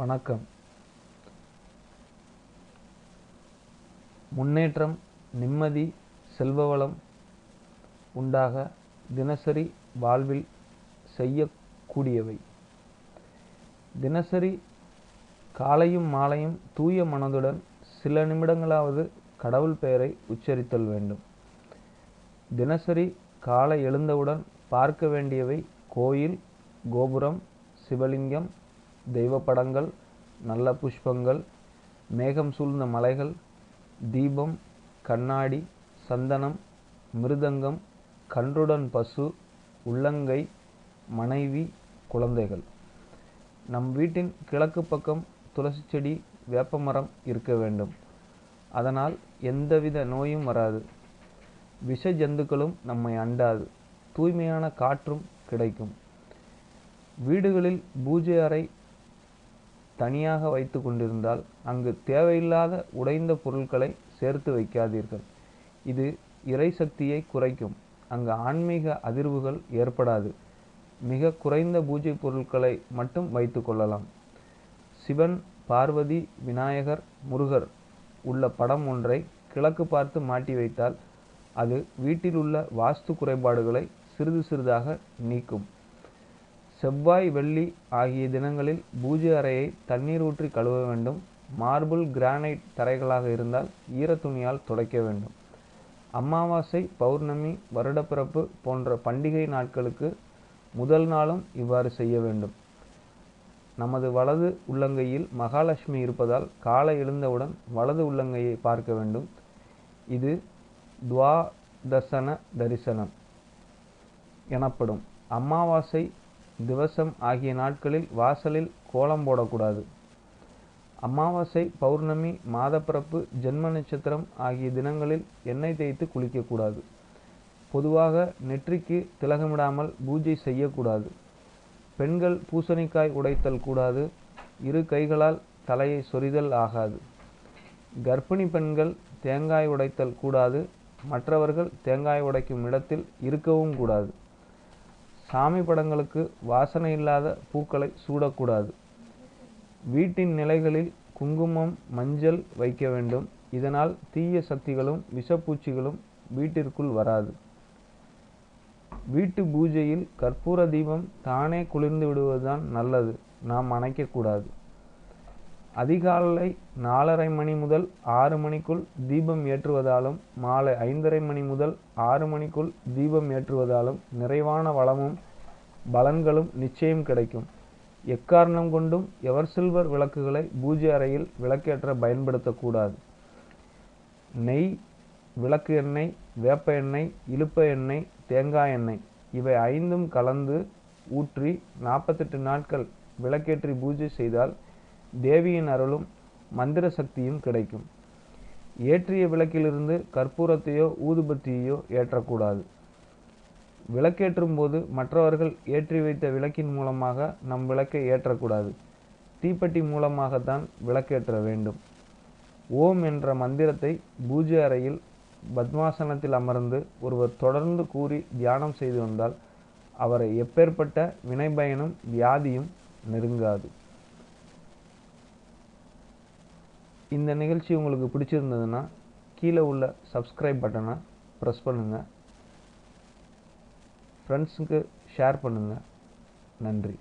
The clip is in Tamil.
வணக்கம். முன்னேற்றம் நிம்மதி செல்வ வளம் உண்டாக தினசரி வாழ்வில் செய்யக்கூடியவை. தினசரி காலையும் மாலையும் தூய மனதுடன் சில நிமிடங்களாவது கடவுள் பெயரை உச்சரித்தல் வேண்டும். தினசரி காலை எழுந்தவுடன் பார்க்க வேண்டியவை கோயில் கோபுரம் சிவலிங்கம் தெய்வ படங்கள் நல்ல புஷ்பங்கள் மேகம் சூழ்ந்த மலைகள் தீபம் கண்ணாடி சந்தனம் மிருதங்கம் கன்றுடன் பசு உள்ளங்கை மனைவி குழந்தைகள். நம் வீட்டின் கிழக்கு பக்கம் துளசி செடி வேப்பமரம் இருக்க வேண்டும். அதனால் எந்தவித நோயும் வராது. விஷ ஜந்துக்களும் நம்மை அண்டாது. தூய்மையான காற்றும் கிடைக்கும். வீடுகளில் பூஜை அறை தனியாக வைத்து கொண்டிருந்தால் அங்கு தேவையில்லாத உடைந்த பொருட்களை சேர்த்து வைக்காதீர்கள். இது இறை சக்தியை குறைக்கும். அங்கு ஆன்மீக அதிர்வுகள் ஏற்படாது. மிக குறைந்த பூஜை பொருட்களை மட்டும் வைத்து கொள்ளலாம். சிவன் பார்வதி விநாயகர் முருகர் உள்ள படம் ஒன்றை கிழக்கு பார்த்து மாட்டி வைத்தால் அது வீட்டில் உள்ள வாஸ்து குறைபாடுகளை சிறிது சிறிதாக நீக்கும். செவ்வாய் வெள்ளி ஆகிய தினங்களில் பூஜை அறையை தண்ணீர் ஊற்றி கழுவ வேண்டும். மார்பிள் கிரானைட் தரைகளாக இருந்தால் ஈரத்துணியால் துடைக்க வேண்டும். அமாவாசை பௌர்ணமி வருடப்பிறப்பு போன்ற பண்டிகை நாட்களுக்கு முதல் நாளும் இவ்வாறு செய்ய வேண்டும். நமது வலது உள்ளங்கையில் மகாலட்சுமி இருப்பதால் காலை எழுந்தவுடன் வலது உள்ளங்கையை பார்க்க வேண்டும். இது துவாதசன தரிசனம் எனப்படும். அமாவாசை திவசம் ஆகிய நாட்களில் வாசலில் கோலம் போடக்கூடாது. அமாவாசை பௌர்ணமி மாதப்பிறப்பு ஜென்ம நட்சத்திரம் ஆகிய தினங்களில் எண்ணெய் தேய்த்து குளிக்கக்கூடாது. பொதுவாக நெற்றிக்கு திலகமிடாமல் பூஜை செய்யக்கூடாது. பெண்கள் பூசணிக்காய் உடைத்தல் கூடாது. இரு கைகளால் தலையை சொரிதல் ஆகாது. கர்ப்பிணி பெண்கள் தேங்காய் உடைத்தல் கூடாது. மற்றவர்கள் தேங்காய் உடைக்கும் இடத்தில் இருக்கவும் கூடாது. சாமி படங்களுக்கு வாசனை இல்லாத பூக்களை சூடக்கூடாது. வீட்டின் நிலைகளில் குங்குமம் மஞ்சள் வைக்க வேண்டும். இதனால் தீய சக்திகளும் விஷப்பூச்சிகளும் வீட்டிற்குள் வராது. வீட்டு பூஜையில் கற்பூர தீபம் தானே குளிர்ந்து விடுவதுதான் நல்லது. நாம் அணைக்கக்கூடாது. அதிகாலை நாலரை மணி முதல் ஆறு மணிக்குள் தீபம் ஏற்றுவதாலும் மாலை ஐந்தரை மணி முதல் ஆறு மணிக்குள் தீபம் ஏற்றுவதாலும் நிறைவான வளமும் பலன்களும் நிச்சயம் கிடைக்கும். எக்காரணம் கொண்டும் எவர் சில்வர் விளக்குகளை பூஜை அறையில் விளக்கேற்ற பயன்படுத்தக்கூடாது. நெய் விளக்கு எண்ணெய் வேப்ப எண்ணெய் இழுப்ப எண்ணெய் தேங்காய் எண்ணெய் இவை ஐந்தும் கலந்து ஊற்றி நாற்பத்தெட்டு நாட்கள் விளக்கேற்றி பூஜை செய்தால் தேவியின் அருளும் மந்திர சக்தியும் கிடைக்கும். ஏற்றிய விளக்கிலிருந்து கற்பூரத்தையோ ஊதுபத்தியையோ ஏற்றக்கூடாது. விளக்கேற்றும் போது மற்றவர்கள் ஏற்றி வைத்த விளக்கின் மூலமாக நம் விளக்கை ஏற்றக்கூடாது. தீப்பெட்டி மூலமாகத்தான் விளக்கேற்ற வேண்டும். ஓம் என்ற மந்திரத்தை பூஜை அறையில் பத்மாசனத்தில் அமர்ந்து ஒருவர் தொடர்ந்து கூறி தியானம் செய்து வந்தால் அவரை எப்பேற்பட்ட வினைபயனும் வியாதியும் நெருங்காது. இந்த நிகழ்ச்சி உங்களுக்கு பிடிச்சிருந்ததுன்னா கீழே உள்ள சப்ஸ்கிரைப் பட்டனை ப்ரெஸ் பண்ணுங்கள் ஃப்ரெண்ட்ஸுக்கு ஷேர் பண்ணுங்கள் நன்றி.